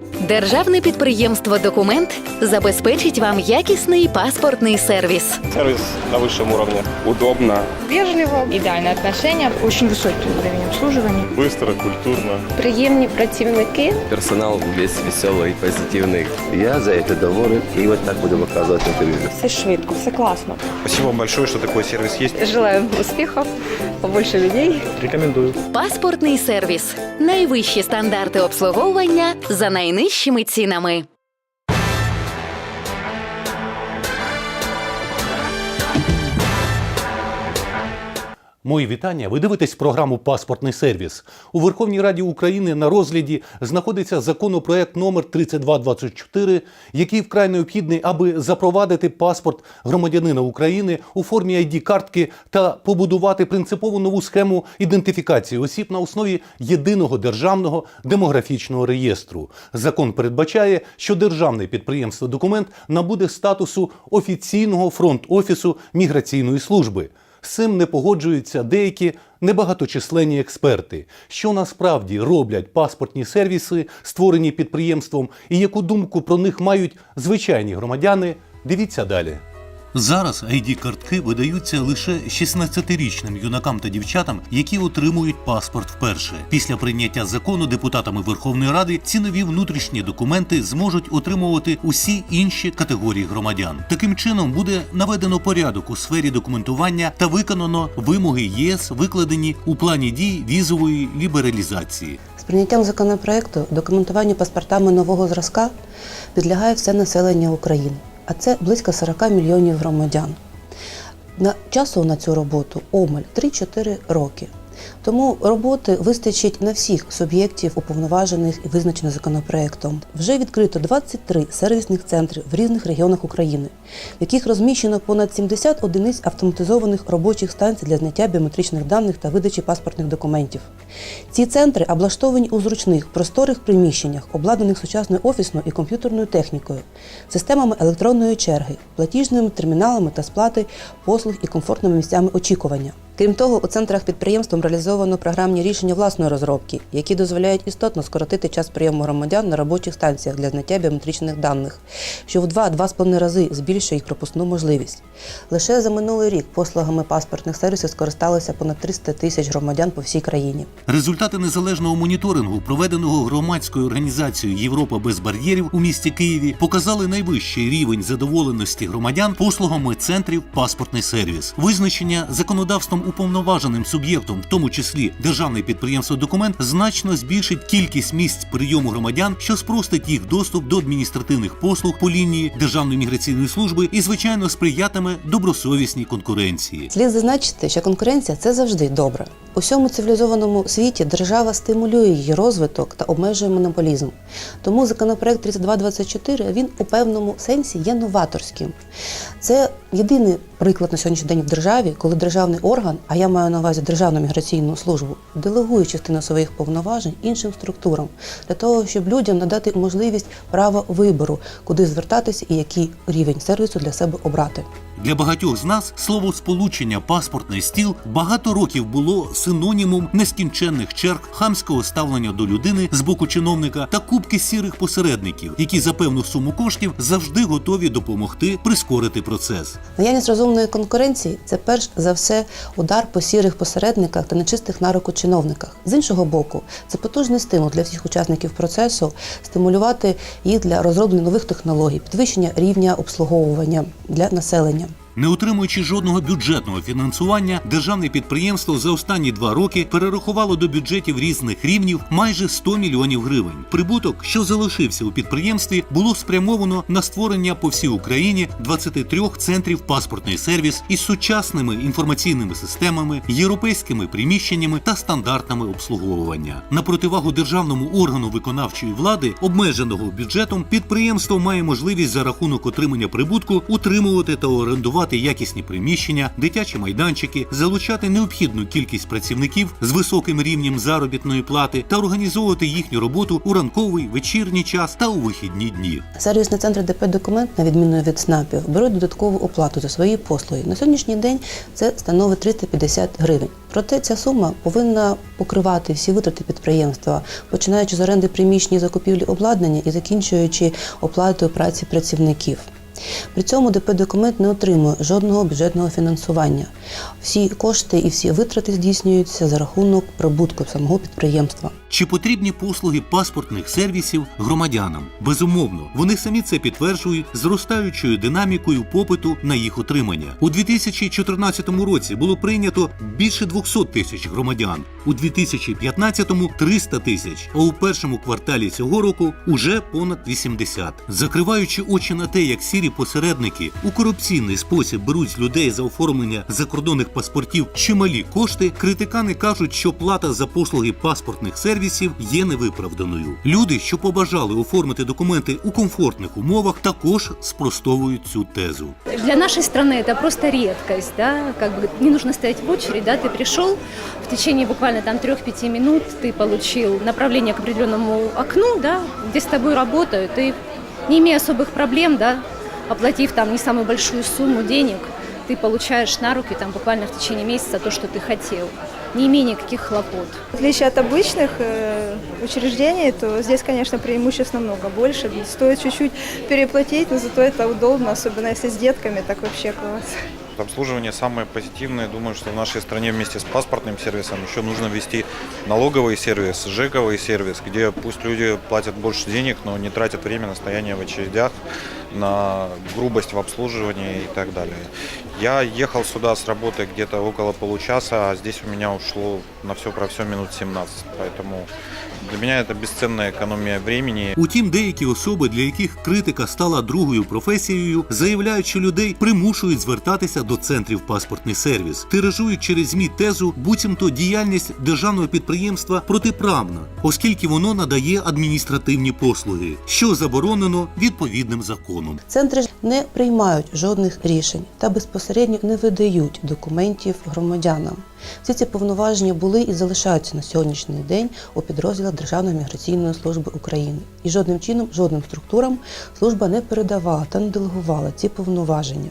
Thank you. Державне підприємство Документ забезпечить вам якісний паспортний сервіс. Сервис на высшем уровне. Удобно. Вежливо, ідеальне отношення, очень високий уровень обслуживания. Быстро, культурно. Приємні працівники. Персонал весь веселий, позитивний. Я за це доволен і от так буду показувати на. Все швидко, все класно. Спасибо вам большое, что такой сервис есть. Желаю успіхів, побольше людей. Рекомендую. Паспортний сервіс. Найвищі стандарти обслуговування за найнижчими цінами. Мої вітання. Ви дивитесь програму Паспортний сервіс. У Верховній Раді України на розгляді знаходиться законопроект номер 3224, який вкрай необхідний, аби запровадити паспорт громадянина України у формі id картки та побудувати принципову нову схему ідентифікації осіб на основі єдиного державного демографічного реєстру. Закон передбачає, що державне підприємство документ набуде статусу офіційного фронт-офісу міграційної служби. Цим не погоджуються деякі небагаточисленні експерти, що насправді роблять паспортні сервіси, створені підприємством, і яку думку про них мають звичайні громадяни. Дивіться далі. Зараз id картки видаються лише 16-річним юнакам та дівчатам, які отримують паспорт вперше. Після прийняття закону депутатами Верховної Ради ці нові внутрішні документи зможуть отримувати усі інші категорії громадян. Таким чином буде наведено порядок у сфері документування та виконано вимоги ЄС, викладені у плані дій візової лібералізації. З прийняттям законопроекту документуванню паспортами нового зразка підлягає все населення України, а це близько 40 мільйонів громадян. На часу на цю роботу омаль 3-4 роки. Тому роботи вистачить на всіх суб'єктів, уповноважених і визначених законопроектом. Вже відкрито 23 сервісних центри в різних регіонах України, в яких розміщено понад 70 одиниць автоматизованих робочих станцій для зняття біометричних даних та видачі паспортних документів. Ці центри облаштовані у зручних, просторих приміщеннях, обладнаних сучасною офісною і комп'ютерною технікою, системами електронної черги, платіжними терміналами та сплати послуг і комфортними місцями очікування. Крім того, у центрах підприємством реалізовано програмні рішення власної розробки, які дозволяють істотно скоротити час прийому громадян на робочих станціях для зняття біометричних даних, що в 2-2,5 рази збільшує їх пропускну можливість. Лише за минулий рік послугами паспортних сервісів скористалося понад 300 тисяч громадян по всій країні. Результати незалежного моніторингу, проведеного громадською організацією Європа без бар'єрів у місті Києві, показали найвищий рівень задоволеності громадян послугами центрів паспортний сервіс. Визначення законодавством уповноваженим суб'єктом, в тому числі державне підприємство документ, значно збільшить кількість місць прийому громадян, що спростить їх доступ до адміністративних послуг по лінії Державної міграційної служби і, звичайно, сприятиме добросовісній конкуренції. Слід зазначити, що конкуренція це завжди добре. У всьому цивілізованому світі держава стимулює її розвиток та обмежує монополізм. Тому законопроект 3224 він у певному сенсі є новаторським. Це єдиний приклад на сьогоднішній день в державі, коли державний орган, а я маю на увазі Державну міграційну службу, делегує частину своїх повноважень іншим структурам для того, щоб людям надати можливість права вибору, куди звертатися і який рівень сервісу для себе обрати. Для багатьох з нас слово сполучення паспортний стіл багато років було синонімом нескінченних черг, хамського ставлення до людини з боку чиновника та кубки сірих посередників, які за певну суму коштів завжди готові допомогти прискорити процес. Наявність розумної конкуренції це перш за все удар по сірих посередниках та нечистих на руку чиновниках. З іншого боку, це потужний стимул для всіх учасників процесу стимулювати їх для розроблення нових технологій, підвищення рівня обслуговування для населення. Не отримуючи жодного бюджетного фінансування, державне підприємство за останні два роки перерахувало до бюджетів різних рівнів майже 100 мільйонів гривень. Прибуток, що залишився у підприємстві, було спрямовано на створення по всій Україні 23 центрів паспортний сервіс із сучасними інформаційними системами, європейськими приміщеннями та стандартами обслуговування. На противагу державному органу виконавчої влади, обмеженого бюджетом, підприємство має можливість за рахунок отримання прибутку утримувати та орендувати будувати якісні приміщення, дитячі майданчики, залучати необхідну кількість працівників з високим рівнем заробітної плати та організовувати їхню роботу у ранковий, вечірній час та у вихідні дні. Сервісні центри ДП Документ, на відміну від СНАПів, беруть додаткову оплату за свої послуги. На сьогоднішній день це становить 350 гривень. Проте ця сума повинна покривати всі витрати підприємства, починаючи з оренди приміщень закупівлі обладнання і закінчуючи оплатою праці працівників. При цьому ДП документ не отримує жодного бюджетного фінансування. Всі кошти і всі витрати здійснюються за рахунок прибутку самого підприємства. Чи потрібні послуги паспортних сервісів громадянам? Безумовно, вони самі це підтверджують зростаючою динамікою попиту на їх отримання. У 2014 році було прийнято більше 200 тисяч громадян, у 2015 – 300 тисяч, а у першому кварталі цього року уже понад 80. Закриваючи очі на те, як сірі посередники у корупційний спосіб беруть з людей за оформлення закордонних паспортів чималі кошти, критикани кажуть, що плата за послуги паспортних сервісів є невиправданою. Люди, що побажали оформити документи у комфортних умовах, також спростовують цю тезу. Для нашей страны это просто редкость, да, как бы не нужно стоять в очередь, да, ты пришел, в течение буквально там 3-5 минут ты получил направление к определенному окну, да, где с тобой работают, и не имея особых проблем, да, оплатив там не самую большую сумму денег, ты получаешь на руки там буквально в течение месяца то, что ты хотел, не имея никаких хлопот. В отличие от обычных э, учреждений, то здесь, конечно, преимуществ намного больше. Стоит чуть-чуть переплатить, но зато это удобно, особенно если с детками, так вообще класс. Обслуживание самое позитивное. Думаю, что в нашей стране вместе с паспортным сервисом еще нужно ввести налоговый сервис, ЖЭКовый сервис, где пусть люди платят больше денег, но не тратят время на стояние в очередях, на грубость в обслуживании и так далее. Я ехал сюда с работы где-то около получаса, а здесь у меня ушло на все про все минут 17. Поэтому для меня это бесценная экономия времени. Утім, деякі особи, для яких критика стала другою професією, заявляють, що людей примушують звертатися до центрів паспортний сервіс, тиражують через змі тезу, буцімто діяльність державного підприємства протиправна, оскільки воно надає адміністративні послуги, що заборонено відповідним законом. Центри ж не приймають жодних рішень та безпосередньо не видають документів громадянам. Всі ці повноваження були і залишаються на сьогоднішній день у підрозділах Державної міграційної служби України. І жодним чином, жодним структурам служба не передавала та не делегувала ці повноваження.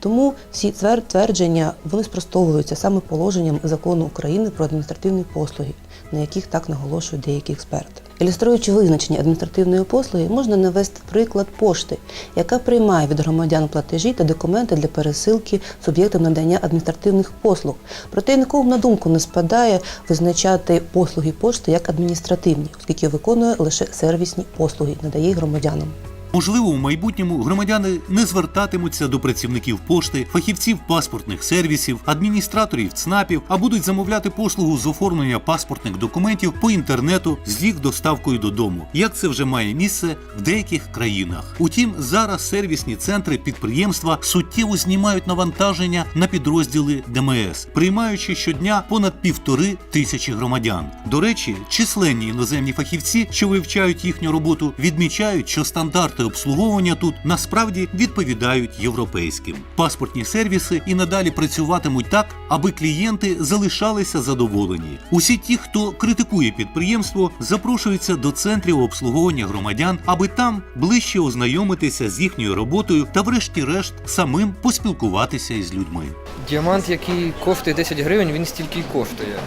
Тому всі твердження вони спростовуються саме положенням закону України про адміністративні послуги, на яких так наголошують деякі експерти. Ілюструючи визначення адміністративної послуги, можна навести приклад пошти, яка приймає від громадян платежі та документи для пересилки суб'єктам надання адміністративних послуг. Проте нікому на думку не спадає визначати послуги пошти як адміністративні, оскільки виконує лише сервісні послуги, надає громадянам. Можливо, у майбутньому громадяни не звертатимуться до працівників пошти, фахівців паспортних сервісів, адміністраторів ЦНАПів, а будуть замовляти послугу з оформлення паспортних документів по інтернету з їх доставкою додому, як це вже має місце в деяких країнах. Утім, зараз сервісні центри підприємства суттєво знімають навантаження на підрозділи ДМС, приймаючи щодня понад півтори тисячі громадян. До речі, численні іноземні фахівці, що вивчають їхню роботу, відмічають, що стандарти обслуговування тут насправді відповідають європейським. Паспортні сервіси і надалі працюватимуть так, аби клієнти залишалися задоволені. Усі ті, хто критикує підприємство, запрошуються до центрів обслуговування громадян, аби там ближче ознайомитися з їхньою роботою та, врешті-решт, самим поспілкуватися із людьми. Діамант, який коштує 10 гривень, він стільки й коштує.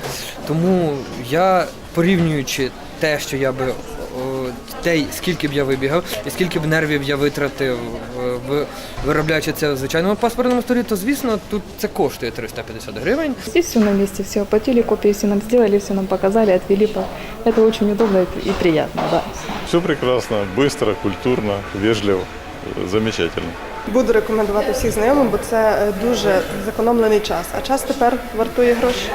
Тому я, порівнюючи те, що я би те, скільки б я вибігав, і скільки б нервів я витратив, е, в- виробляючи це в звичайному паспортному столі, то звісно тут це коштує 350 гривень. Здесь все на месте, все оплатили, копии все нам сделали, все нам показали, отвели. по- Это очень удобно и и приятно, да. Все прекрасно, быстро, культурно, вежливо, э, замечательно. Буду рекомендувати всіх знайомим, бо це е, дуже зекономлений час. А час тепер вартує гроші.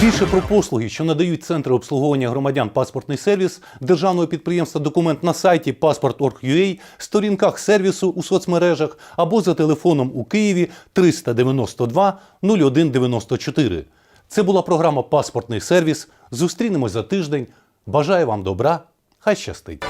Більше про послуги, що надають центри обслуговування громадян паспортний сервіс державного підприємства документ на сайті passport.org.ua, сторінках сервісу у соцмережах або за телефоном у Києві 392 0194. Це була програма Паспортний сервіс. Зустрінемось за тиждень. Бажаю вам добра. Хай щастить!